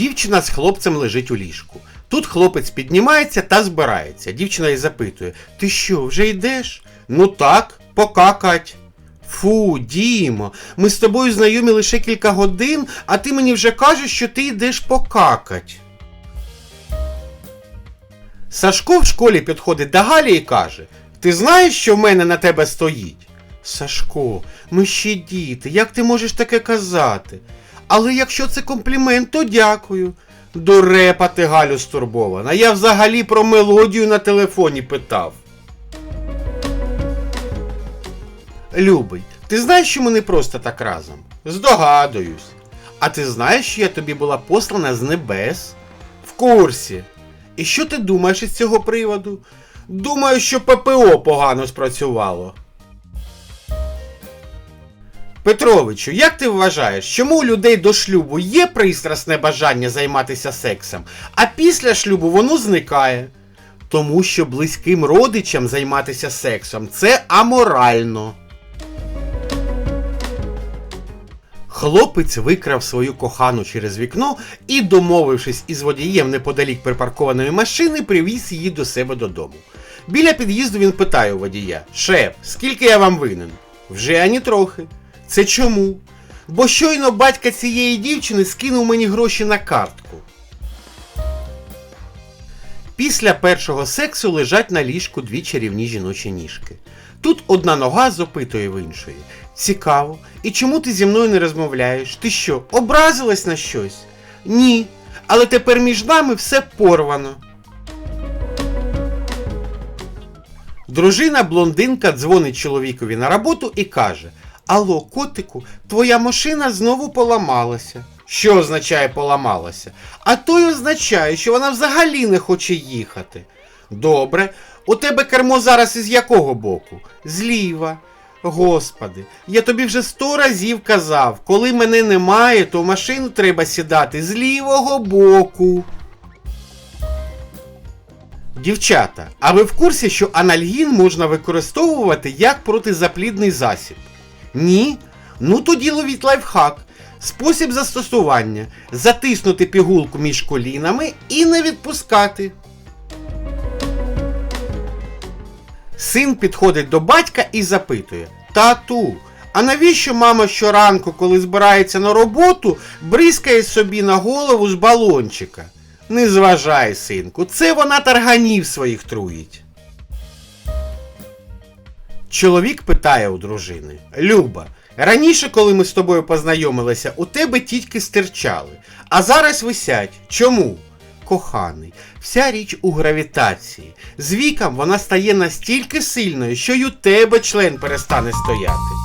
Дівчина з хлопцем лежить у ліжку. Тут хлопець піднімається та збирається. Дівчина й запитує: Ти що, вже йдеш? Ну так, покакать. Фу, Дімо, ми з тобою знайомі лише кілька годин, а ти мені вже кажеш, що ти йдеш покакать. Сашко в школі підходить до Галі і каже: Ти знаєш, що в мене на тебе стоїть? Сашко, ми ще діти, як ти можеш таке казати? Але якщо це комплімент, то дякую. Дурепа ти Галю стурбована. Я взагалі про мелодію на телефоні питав. Любий, ти знаєш, що ми не просто так разом? Здогадуюсь. А ти знаєш, що я тобі була послана з небес? В курсі. І що ти думаєш із цього приводу? Думаю, що ППО погано спрацювало. Петровичу, як ти вважаєш, чому у людей до шлюбу є пристрасне бажання займатися сексом, а після шлюбу воно зникає? Тому що близьким родичам займатися сексом це аморально. Хлопець викрав свою кохану через вікно і, домовившись із водієм неподалік припаркованої машини, привіз її до себе додому. Біля під'їзду він питає у водія: Шеф, скільки я вам винен? Вже ані трохи. Це чому? Бо щойно батька цієї дівчини скинув мені гроші на картку. Після першого сексу лежать на ліжку дві чарівні жіночі ніжки. Тут одна нога запитує в іншої. Цікаво. І чому ти зі мною не розмовляєш? Ти що, образилась на щось? Ні. Але тепер між нами все порвано. Дружина блондинка дзвонить чоловікові на роботу і каже: Алло, котику, твоя машина знову поламалася. Що означає поламалася? А то й означає, що вона взагалі не хоче їхати. Добре, у тебе кермо зараз із якого боку? Зліва. Господи, я тобі вже сто разів казав, коли мене немає, то машину треба сідати з лівого боку. Дівчата, а ви в курсі, що анальгін можна використовувати як протизаплідний засіб? Ні? Ну тоді ловіть лайфхак. Спосіб застосування затиснути пігулку між колінами і не відпускати. Син підходить до батька і запитує: Тату, а навіщо мама щоранку, коли збирається на роботу, бризкає собі на голову з балончика? Не зважай, синку, це вона тарганів своїх труїть. Чоловік питає у дружини: Люба, раніше, коли ми з тобою познайомилися, у тебе тітьки стирчали, а зараз висять. Чому? Коханий, вся річ у гравітації. З віком вона стає настільки сильною, що й у тебе член перестане стояти.